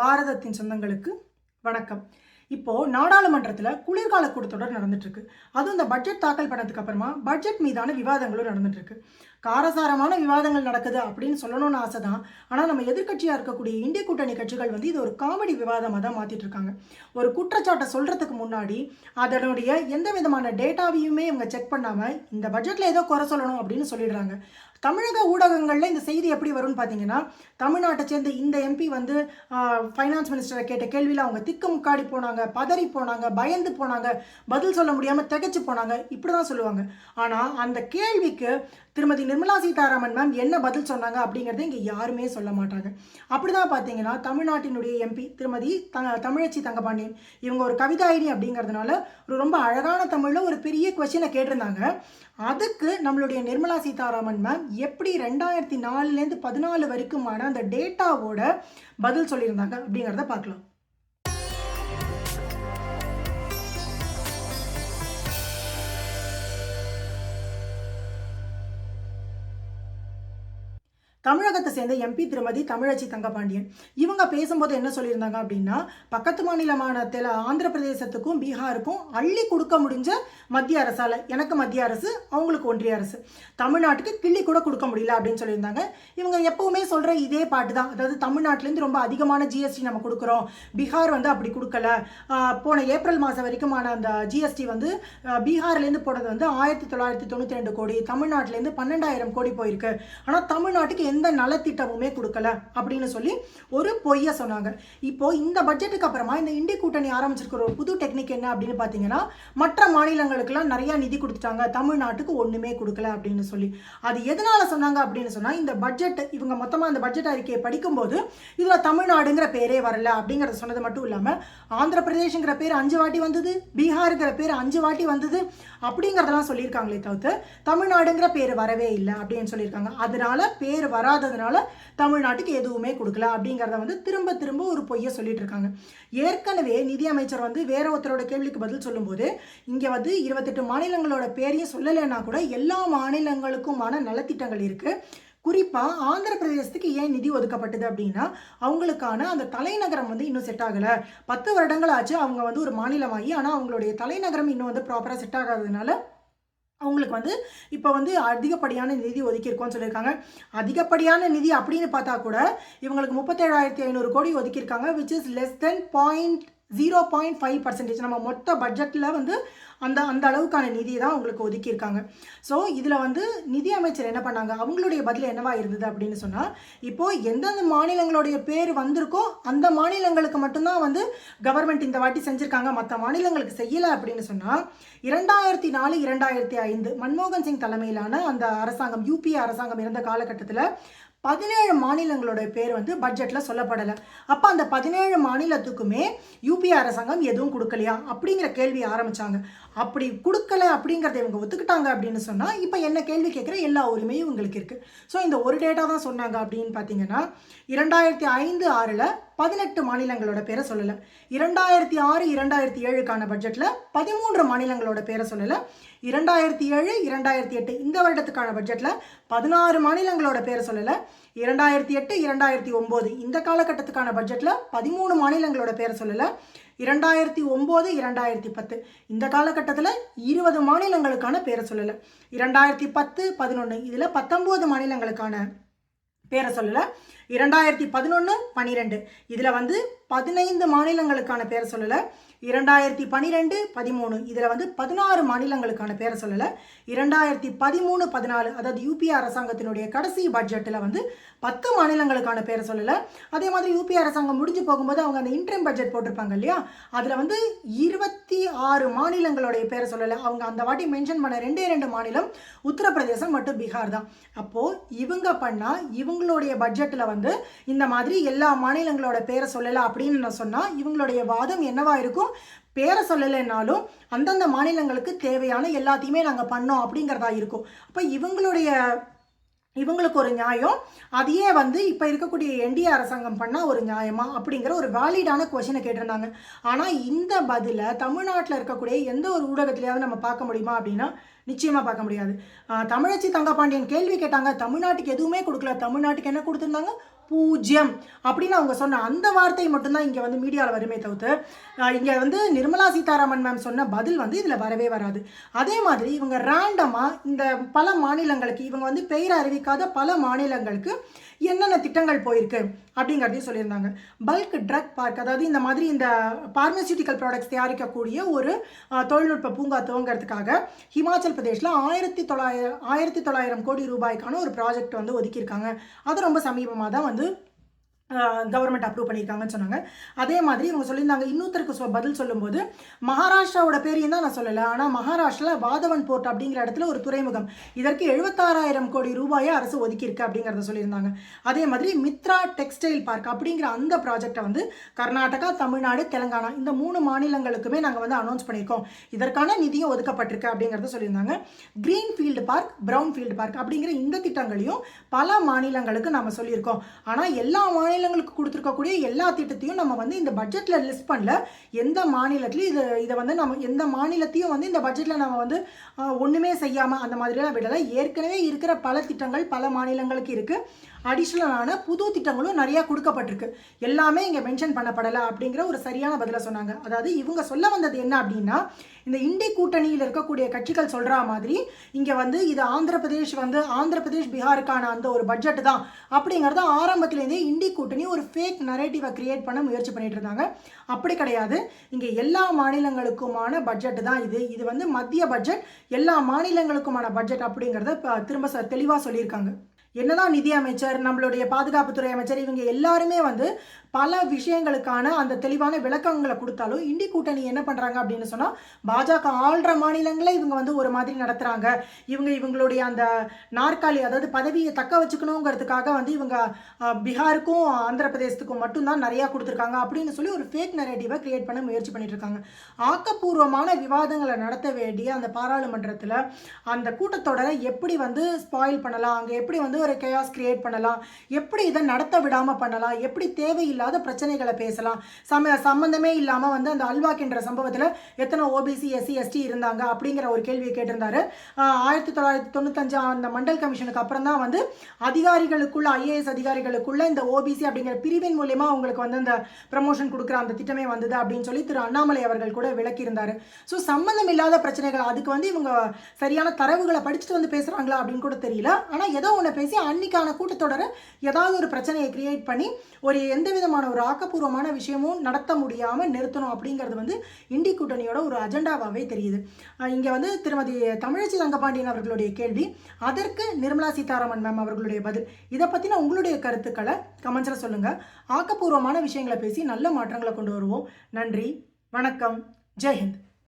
பாரதத்தின் சொந்தங்களுக்கு வணக்கம். இப்போ நாடாளுமன்றத்தில் குளிர்கால கூட்டத்தொடர் நடந்துட்டு இருக்கு. அதுவும் இந்த பட்ஜெட் தாக்கல் பண்ணதுக்கு அப்புறமா பட்ஜெட் மீதான விவாதங்களும் நடந்துட்டு இருக்கு. காரசாரமான விவாதங்கள் நடக்குது அப்படின்னு சொல்லணும்னு ஆசை தான் ஆனால் நம்ம எதிர்க்கட்சியாக இருக்கக்கூடிய இந்திய கூட்டணி கட்சிகள் வந்து இது ஒரு காமெடி விவாதமாக தான் மாற்றிட்டு இருக்காங்க. ஒரு குற்றச்சாட்டை சொல்கிறதுக்கு முன்னாடி அதனுடைய எந்த விதமான டேட்டாவையுமே இவங்க செக் பண்ணாமல் இந்த பட்ஜெட்டில் ஏதோ குறை சொல்லணும் அப்படின்னு சொல்லிடுறாங்க. தமிழக ஊடகங்களில் இந்த செய்தி எப்படி வரும்னு பார்த்தீங்கன்னா தமிழ்நாட்டை சேர்ந்த இந்த எம்பி வந்து ஃபைனான்ஸ் மினிஸ்டரை கேட்ட கேள்வியில் அவங்க திக்கு முக்காடி போனாங்க பதறி போனாங்க பயந்து போனாங்க பதில் சொல்ல முடியாமல் திகைச்சு போனாங்க இப்படி தான் சொல்லுவாங்க. ஆனால் அந்த கேள்விக்கு திருமதி நிர்மலா சீதாராமன் மேம் என்ன பதில் சொன்னாங்க அப்படிங்கிறத இங்கே யாருமே சொல்ல மாட்டாங்க. அப்படி தான் பார்த்தீங்கன்னா தமிழ்நாட்டினுடைய எம்பி திருமதி த தமிழச்சி தங்கபாண்டியன் இவங்க ஒரு கவிதாயினி அப்படிங்கிறதுனால ஒரு ரொம்ப அழகான தமிழில் ஒரு பெரிய கொஷினை கேட்டிருந்தாங்க. அதுக்கு நம்மளுடைய நிர்மலா சீதாராமன் மேம் எப்படி ரெண்டாயிரத்தி நாலுலேருந்து பதினாலு வரைக்குமான அந்த டேட்டாவோட பதில் சொல்லியிருந்தாங்க அப்படிங்கிறத பார்க்கலாம். தமிழகத்தை சேர்ந்த எம்பி திருமதி தமிழச்சி தங்கபாண்டியன். இவங்க பேசும்போது என்ன சொல்லியிருந்தாங்க அப்படின்னா பக்கத்து மாநிலமான தெல ஆந்திர பிரதேசத்துக்கும் பீகாருக்கும் அள்ளி கொடுக்க முடிஞ்ச மத்திய அரசால் எனக்கு மத்திய அரசு அவங்களுக்கு ஒன்றிய அரசு. தமிழ்நாட்டுக்கு கிள்ளி கூட கொடுக்க முடியல அப்படின்னு சொல்லியிருந்தாங்க. இவங்க எப்பவுமே சொல்கிற இதே பாட்டு தான் அதாவது தமிழ்நாட்டிலேருந்து ரொம்ப அதிகமான ஜிஎஸ்டி நம்ம கொடுக்குறோம். பீகார் வந்து அப்படி கொடுக்கல. போன ஏப்ரல் மாதம் வரைக்குமான அந்த ஜிஎஸ்டி வந்து பீகார்லேருந்து போனது வந்து ஆயிரத்தி தொள்ளாயிரத்தி தொண்ணூற்றி ரெண்டு கோடி தமிழ்நாட்டிலேருந்து பன்னெண்டாயிரம் கோடி போயிருக்கு. ஆனால் தமிழ்நாட்டுக்கு எந்த நலத்திட்டமுமே கொடுக்கல அப்படின்னு சொல்லி ஒரு பொய்யை சொன்னாங்க. இப்போ இந்த பட்ஜெட்டுக்கு அப்புறமா இந்த இண்டி கூட்டணி ஆரம்பிச்சிருக்கிற ஒரு புது டெக்னிக் என்ன அப்படின்னு பார்த்தீங்கன்னா மற்ற மாநிலங்களுக்கெல்லாம் நிறைய நிதி கொடுத்துட்டாங்க. தமிழ்நாட்டுக்கு ஒன்றுமே கொடுக்கல அப்படின்னு சொல்லி. அது எதனால சொன்னாங்க அப்படின்னு சொன்னால் இந்த பட்ஜெட் இவங்க மொத்தமாக அந்த பட்ஜெட் அறிக்கையை படிக்கும்போது இதில் தமிழ்நாடுங்கிற பேரே வரல அப்படிங்கிறத சொன்னது மட்டும் இல்லாமல் ஆந்திர பிரதேஷ்ங்கிற பேர் அஞ்சு வாட்டி வந்தது பீகாருங்கிற பேர் அஞ்சு வாட்டி வந்தது அப்படிங்கிறதெல்லாம் சொல்லியிருக்காங்களே தவிர்த்து தமிழ்நாடுங்கிற பேர் வரவே இல்லை அப்படின்னு சொல்லியிருக்காங்க. அதனால பேர் வர வராததுனால தமிழ்நாட்டுக்கு எதுவுமே கொடுக்கல அப்படிங்கிறத வந்து திரும்ப திரும்ப ஒரு பொய்யை சொல்லிட்டு இருக்காங்க ஏற்கனவே நிதியமைச்சர் வந்து வேற ஒருத்தரோட கேள்விக்கு பதில் சொல்லும்போது இங்கே வந்து இருபத்தெட்டு மாநிலங்களோட பேரையும் சொல்லலைன்னா கூட எல்லா மாநிலங்களுக்குமான நலத்திட்டங்கள் இருக்குது குறிப்பாக ஆந்திர பிரதேசத்துக்கு ஏன் நிதி ஒதுக்கப்பட்டது அப்படின்னா அவங்களுக்கான அந்த தலைநகரம் வந்து இன்னும் செட் ஆகலை. பத்து வருடங்கள் ஆச்சு அவங்க வந்து ஒரு மாநிலமாகி ஆனால் அவங்களுடைய தலைநகரம் இன்னும் வந்து ப்ராப்பராக செட் ஆகாததுனால அவங்களுக்கு வந்து இப்போ வந்து அதிகப்படியான நிதி ஒதுக்கியிருக்கோம்னு சொல்லியிருக்காங்க. அதிகப்படியான நிதி அப்படின்னு பார்த்தா கூட இவங்களுக்கு முப்பத்தேழாயிரத்தி ஐநூறு கோடி ஒதுக்கியிருக்காங்க which is less than point zero point five percentage நம்ம மொத்த பட்ஜெட்டில் வந்து அந்த அந்த அளவுக்கான நிதி தான் உங்களுக்கு ஒதுக்கியிருக்காங்க. ஸோ இதில் வந்து நிதி அமைச்சர் என்ன பண்ணாங்க? அவங்களுடைய பதில் என்னவா இருந்தது அப்படின்னு சொன்னால் இப்போது எந்தெந்த மாநிலங்களுடைய பேர் வந்திருக்கோ அந்த மாநிலங்களுக்கு மட்டும்தான் வந்து கவர்மெண்ட் இந்த வாட்டி செஞ்சுருக்காங்க. மற்ற மாநிலங்களுக்கு செய்யலை அப்படின்னு சொன்னால் இரண்டாயிரத்தி நாலு இரண்டாயிரத்தி ஐந்து மன்மோகன் சிங் தலைமையிலான அந்த அரசாங்கம் யூபிஏ அரசாங்கம் இருந்த காலகட்டத்தில் பதினேழு மாநிலங்களோட பேர் வந்து பட்ஜெட்டில் சொல்லப்படலை. அப்போ அந்த பதினேழு மாநிலத்துக்குமே யூபிஏ அரசாங்கம் எதுவும் கொடுக்கலையா? அப்படிங்கிற கேள்வி ஆரம்பித்தாங்க அப்படி கொடுக்கல அப்படிங்கிறத இவங்க ஒத்துக்கிட்டாங்க அப்படின்னு சொன்னால் இப்போ என்ன கேள்வி கேட்குற எல்லா உரிமையும் இவங்களுக்கு இருக்குது ஸோ இந்த ஒரு டேட்டா தான் சொன்னாங்க அப்படின்னு பார்த்தீங்கன்னா இரண்டாயிரத்தி ஐந்து ஆறில் பதினெட்டு மாநிலங்களோட பேரை சொல்லலை. இரண்டாயிரத்தி ஆறு இரண்டாயிரத்தி ஏழுக்கான பட்ஜெட்டில் பதிமூன்று மாநிலங்களோட பேரை சொல்லலை. இரண்டாயிரத்தி ஏழு இரண்டாயிரத்தி எட்டு இந்த வருடத்துக்கான பட்ஜெட்டில் பதினாறு மாநிலங்களோட பேரை சொல்லலை. இரண்டாயிரத்தி எட்டு இரண்டாயிரத்தி ஒம்பது இந்த காலகட்டத்துக்கான பட்ஜெட்டில் பதிமூணு மாநிலங்களோட பேரை சொல்லலை. இரண்டாயிரத்தி ஒம்பது இரண்டாயிரத்தி பத்து இந்த காலகட்டத்தில் இருபது மாநிலங்களுக்கான பேரை சொல்லலை. இரண்டாயிரத்தி பத்து பதினொன்று இதில் பத்தொம்போது மாநிலங்களுக்கான பேரை சொல்லலை. இரண்டாயிரத்தி பதினொன்று பனிரெண்டு. இதில் வந்து பதினைந்து மாநிலங்களுக்கான பேரை சொல்லலை. இரண்டாயிரத்தி பன்னிரெண்டு பதிமூணு. இதில் வந்து பதினாறு மாநிலங்களுக்கான பேரை சொல்லலை. இரண்டாயிரத்தி பதிமூணு பதினாலு அதாவது யூபி அரசாங்கத்தினுடைய கடைசி பட்ஜெட்டில் வந்து பத்து மாநிலங்களுக்கான பேரை சொல்லலை. அதே மாதிரி யூபி அரசாங்கம் முடிஞ்சு போகும்போது அவங்க அந்த இன்ட்ரெம் பட்ஜெட் போட்டிருப்பாங்க இல்லையா? அதில் வந்து இருபத்தி ஆறு மாநிலங்களுடைய பேரை சொல்லலை. அவங்க அந்த வாட்டி மென்ஷன் பண்ண ரெண்டே ரெண்டு மாநிலம் உத்தரப்பிரதேசம் மற்றும் பீகார் தான். அப்போது இவங்க பண்ணால் இவங்களுடைய பட்ஜெட்டில் வந்து இந்த மாதிரி எல்லா மாநிலங்களோட பேரை சொல்லலை அப்படின்னு நான் சொன்னால் இவங்களுடைய வாதம் என்னவா இருக்கும்? பேரை சொல்லலைன்னாலும் அந்தந்த மாநிலங்களுக்கு தேவையான எல்லாத்தையுமே நாங்கள் பண்ணோம் அப்படிங்கிறதா இருக்கும். அப்போ இவங்களுடைய இவங்களுக்கு ஒரு நியாயம். அதையே வந்து இப்போ இருக்கக்கூடிய என்டிஏ அரசாங்கம் பண்ணால் ஒரு நியாயமா? அப்படிங்கிற ஒரு வேலிடான கொஷினை கேட்டிருந்தாங்க. ஆனால் இந்த பதிலை தமிழ்நாட்டில் இருக்கக்கூடிய எந்த ஒரு ஊடகத்திலையாவது நம்ம பார்க்க முடியுமா அப்படின்னா நிச்சயமாக பார்க்க முடியாது. தமிழச்சி தங்கபாண்டியன் கேள்வி கேட்டாங்க. தமிழ்நாட்டுக்கு எதுவுமே கொடுக்கல. தமிழ்நாட்டுக்கு என்ன கொடுத்துருந்தாங்க? பூஜ்யம் அப்படின்னு அவங்க சொன்ன அந்த வார்த்தை மட்டும்தான் இங்கே வந்து மீடியாவில் வருமே தவிர்த்து இங்கே வந்து நிர்மலா சீதாராமன் மேம் சொன்ன பதில் வந்து இதில் வரவே வராது. அதே மாதிரி இவங்க ரேண்டமாக இந்த பல மாநிலங்களுக்கு இவங்க வந்து பெயர் அறிவிக்காத பல மாநிலங்களுக்கு என்னென்ன திட்டங்கள் போயிருக்கு அப்படிங்கிறதையும் சொல்லியிருந்தாங்க. பல்க் ட்ரக் பார்க் அதாவது இந்த மாதிரி இந்த பார்மசியூட்டிக்கல் ப்ராடக்ட்ஸ் தயாரிக்கக்கூடிய ஒரு தொழில்நுட்ப பூங்கா துவங்கிறதுக்காக ஹிமாச்சல் பிரதேஷில் ஆயிரத்தி தொள்ளாயிரம் ஆயிரத்தி தொள்ளாயிரம் கோடி ரூபாய்க்கான ஒரு ப்ராஜெக்ட் வந்து ஒதுக்கியிருக்காங்க. அது ரொம்ப சமீபமாக தான் வந்து கவர்மெண்ட் அப்ரூவ் பண்ணியிருக்காங்கன்னு சொன்னாங்க. அதே மாதிரி இவங்க சொல்லியிருந்தாங்க இன்னொருத்தருக்கு சொ- பதில் சொல்லும்போது மகாராஷ்டிராவோட பேரையும் தான் நான் சொல்லலை. ஆனால் மகாராஷ்டிராவில் வாதவன் போர்ட் அப்படிங்கிற இடத்துல ஒரு துறைமுகம். இதற்கு எழுபத்தாறாயிரம் கோடி ரூபாயை அரசு ஒதுக்கியிருக்கு அப்படிங்கிறத சொல்லியிருந்தாங்க. அதே மாதிரி மித்ரா டெக்ஸ்டைல் பார்க் அப்படிங்கிற அந்த ப்ராஜெக்டை வந்து கர்நாடகா தமிழ்நாடு தெலங்கானா இந்த மூணு மாநிலங்களுக்குமே நாங்கள் வந்து அனௌன்ஸ் பண்ணியிருக்கோம். இதற்கான நிதியும் ஒதுக்கப்பட்டிருக்கு அப்படிங்கிறத சொல்லியிருந்தாங்க. Green field park brown field park அப்படிங்கிற இந்த திட்டங்களையும் பல மாநிலங்களுக்கு நாம் சொல்லியிருக்கோம். ஆனால் எல்லா மாநிலங்களுக்கு கொடுத்துருக்கக்கூடிய எல்லா திட்டத்தையும் நம்ம வந்து இந்த பட்ஜெட்டில் லிஸ்ட் பண்ணல. எந்த மாநிலத்துலையும் இது இதை வந்து நம்ம எந்த மாநிலத்தையும் வந்து இந்த பட்ஜெட்டில் நம்ம வந்து ஒன்றுமே செய்யாமல் அந்த மாதிரிலாம் விடலை. ஏற்கனவே இருக்கிற பல திட்டங்கள் பல மாநிலங்களுக்கு இருக்குது அடிஷ்னலான புது திட்டங்களும் நிறையா கொடுக்கப்பட்டிருக்கு. எல்லாமே இங்கே மென்ஷன் பண்ணப்படலை அப்படிங்கிற ஒரு சரியான பதிலை சொன்னாங்க. அதாவது இவங்க சொல்ல வந்தது என்ன அப்படின்னா இந்த இண்டி கூட்டணியில் இருக்கக்கூடிய கட்சிகள் சொல்கிற மாதிரி இங்கே வந்து இது ஆந்திர பிரதேஷ் வந்து ஆந்திர பிரதேஷ் பீகாருக்கான அந்த ஒரு பட்ஜெட் தான் அப்படிங்கிறத ஆரம்பத்துலேருந்தே இண்டி கூட்டணி ஒரு ஃபேக் நரேட்டிவை கிரியேட் பண்ண முயற்சி பண்ணிட்டு இருந்தாங்க. அப்படி கிடையாது. இங்கே எல்லா மாநிலங்களுக்குமான பட்ஜெட் தான் இது. இது வந்து மத்திய பட்ஜெட் எல்லா மாநிலங்களுக்குமான பட்ஜெட் அப்படிங்கிறத திரும்ப ச- சொல்லியிருக்காங்க. என்னதான் நிதி அமைச்சர் நம்மளுடைய பாதுகாப்புத்துறை அமைச்சர் இவங்க எல்லாருமே வந்து பல விஷயங்களுக்கான அந்த தெளிவான விளக்கங்களை கொடுத்தாலும் இண்டி கூட்டணி என்ன பண்ணுறாங்க அப்படின்னு சொன்னால் பாஜக ஆள்ற மாநிலங்களை இவங்க வந்து ஒரு மாதிரி நடத்துகிறாங்க இவங்க இவங்களுடைய அந்த நாற்காலி அதாவது பதவியை தக்க வச்சுக்கணுங்கிறதுக்காக வந்து இவங்க பீகாருக்கும் ஆந்திர பிரதேசத்துக்கும் மட்டும்தான் நிறையா கொடுத்துருக்காங்க அப்படின்னு சொல்லி ஒரு ஃபேக் நரேட்டிவை கிரியேட் பண்ண முயற்சி பண்ணிட்டு இருக்காங்க. ஆக்கப்பூர்வமான விவாதங்களை நடத்த வேண்டிய அந்த பாராளுமன்றத்தில் அந்த கூட்டத்தொடரை எப்படி வந்து ஸ்பாயில் பண்ணலாம் அங்கே எப்படி வந்து ஒரு கேயாஸ் கிரியேட் பண்ணலாம். எப்படி இதை நடத்த விடாமல் பண்ணலாம்? எப்படி தேவையில்லாத பிரச்சனைகளை பேசலாம்? சம சம்மந்தமே இல்லாமல் வந்து அந்த அல்வாக்கின்ற சம்பவத்தில் எத்தனை ஓபிசி எஸ்சி எஸ்டி இருந்தாங்க அப்படிங்கிற ஒரு கேள்வியை கேட்டிருந்தாரு. ஆயிரத்தி தொள்ளாயிரத்தி தொண்ணூத்தஞ்சு அந்த மண்டல் கமிஷனுக்கு அப்புறம் தான் வந்து அதிகாரிகளுக்குள்ள ஐஏஎஸ் அதிகாரிகளுக்குள்ள இந்த ஓபிசி அப்படிங்கிற பிரிவின் மூலியமா அவங்களுக்கு வந்து அந்த ப்ரமோஷன் கொடுக்குற அந்த திட்டமே வந்தது அப்படின்னு சொல்லி திரு அண்ணாமலை அவர்கள் கூட விளக்கியிருந்தார். ஸோ சம்மந்தம் இல்லாத பிரச்சனைகள் அதுக்கு வந்து இவங்க சரியான தரவுகளை படிச்சுட்டு வந்து பேசுறாங்களா அப்படின்னு கூட தெரியல. ஆனா ஏதோ ஒன்று பேசி அன்னைக்கான கூட்டத்தொடரை ஏதாவது ஒரு பிரச்சனையை கிரியேட் பண்ணி ஒரு எந்த விதமான ஒரு ஆக்கப்பூர்வமான விஷயமும் நடத்த முடியாமல் நிறுத்தணும் அப்படிங்கிறது வந்து இண்டி கூட்டணியோட ஒரு அஜெண்டாவாகவே தெரியுது. இங்கே வந்து திருமதி தமிழச்சி தங்கபாண்டியன் அவர்களுடைய கேள்வி அதற்கு நிர்மலா சீதாராமன் மேம் அவர்களுடைய பதில். இதை பற்றின உங்களுடைய கருத்துக்களை கமெண்ட்ஸில் சொல்லுங்கள் ஆக்கப்பூர்வமான விஷயங்களை பேசி நல்ல மாற்றங்களை கொண்டு வருவோம். நன்றி வணக்கம் ஜெய்ஹிந்த்